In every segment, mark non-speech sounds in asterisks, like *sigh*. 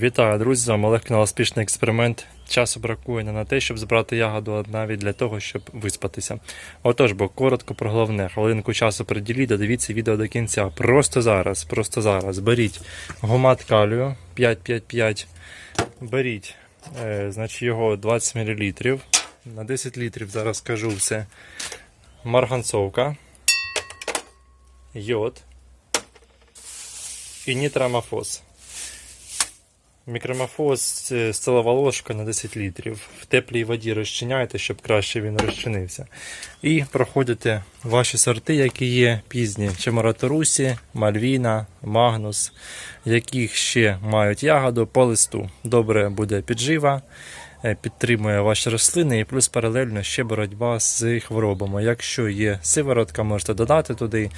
Вітаю, друзі! З вами Олег канал Успішний експеримент. Часу бракує не на те, щоб збирати ягоду, а навіть для того, щоб виспатися. Отож, бо коротко про головне. Хвилинку часу приділіть, додивіться відео до кінця. Просто зараз, просто зараз. Беріть гумат калію 555. Беріть, е, значить, його 20 мл. На 10 літрів зараз кажу все. Марганцовка, йод і нітрамофос. Мікромофоз це столова ложка на 10 літрів. В теплій воді розчиняєте, щоб краще він розчинився. І проходите ваші сорти, які є пізні: Чемораторусі, Мальвіна, Магнус, яких ще мають ягоду по листу. Добре буде піджива, е, підтримує ваші рослини і плюс паралельно ще боротьба з хворобами. Якщо є сиворотка, можете додати туди,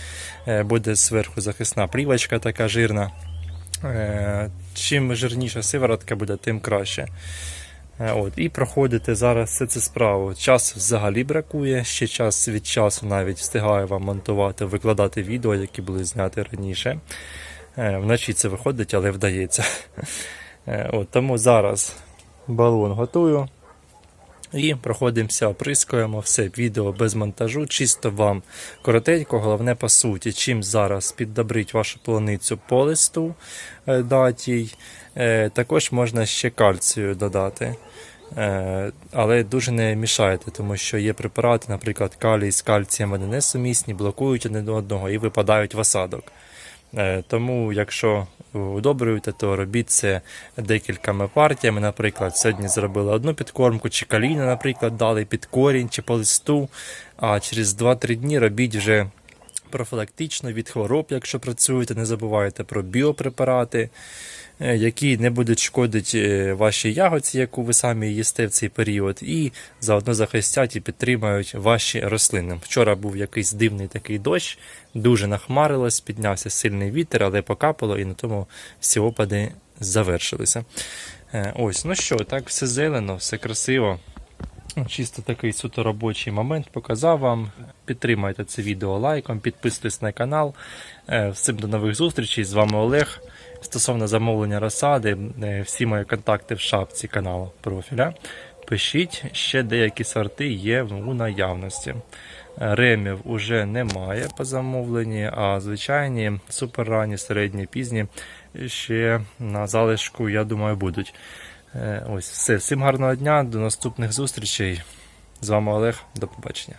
е, буде зверху захисна плівочка така жирна. Е, Чим жирніша сиворотка буде, тим краще. Е, От, і проходите зараз все це справу. Час взагалі бракує, ще час від часу навіть встигаю вам монтувати, викладати відео, які були зняті раніше. Е, Вночі це виходить, але вдається. *laughs* От, тому зараз балон готую. І проходимося, оприскуємо все відео без монтажу, чисто вам коротенько, головне по суті. Чим зараз піддобрить вашу полуницю по листу е, дати їй. Е, Також можна ще кальцію додати. Е, Але дуже не мішайте, тому що є препарати, наприклад, калій з кальцієм, вони несумісні, блокують один одного і випадають в осадок. Е, Тому, якщо удобрюєте, то робіть це декількома партіями. Наприклад, сьогодні зробили одну підкормку, чи каліна, наприклад, дали під корінь чи по листу. А через 2-3 дні робіть вже профілактично від хвороб, якщо працюєте. Не забувайте про біопрепарати, е, які не будуть шкодити вашій ягодці, яку ви самі їсте в цей період, і заодно захистять і підтримують ваші рослини. Вчора був якийсь дивний такий дощ, дуже нахмарилось, піднявся сильний вітер, але покапало, і на тому всі опади завершилися. Е, Ось, ну що, так все зелено, все красиво. Чисто такий суто робочий момент показав вам. Підтримайте це відео лайком, підписуйтесь на канал. Е, Всім до нових зустрічей. З вами Олег. Стосовно замовлення розсади, е, всі мої контакти в шапці каналу профіля. Пишіть, ще деякі сорти є у наявності. Ремів уже немає по замовленні, а звичайні суперранні, середні, пізні ще на залишку, я думаю, будуть. Е, Ось все. Всім гарного дня, до наступних зустрічей. З вами Олег. До побачення.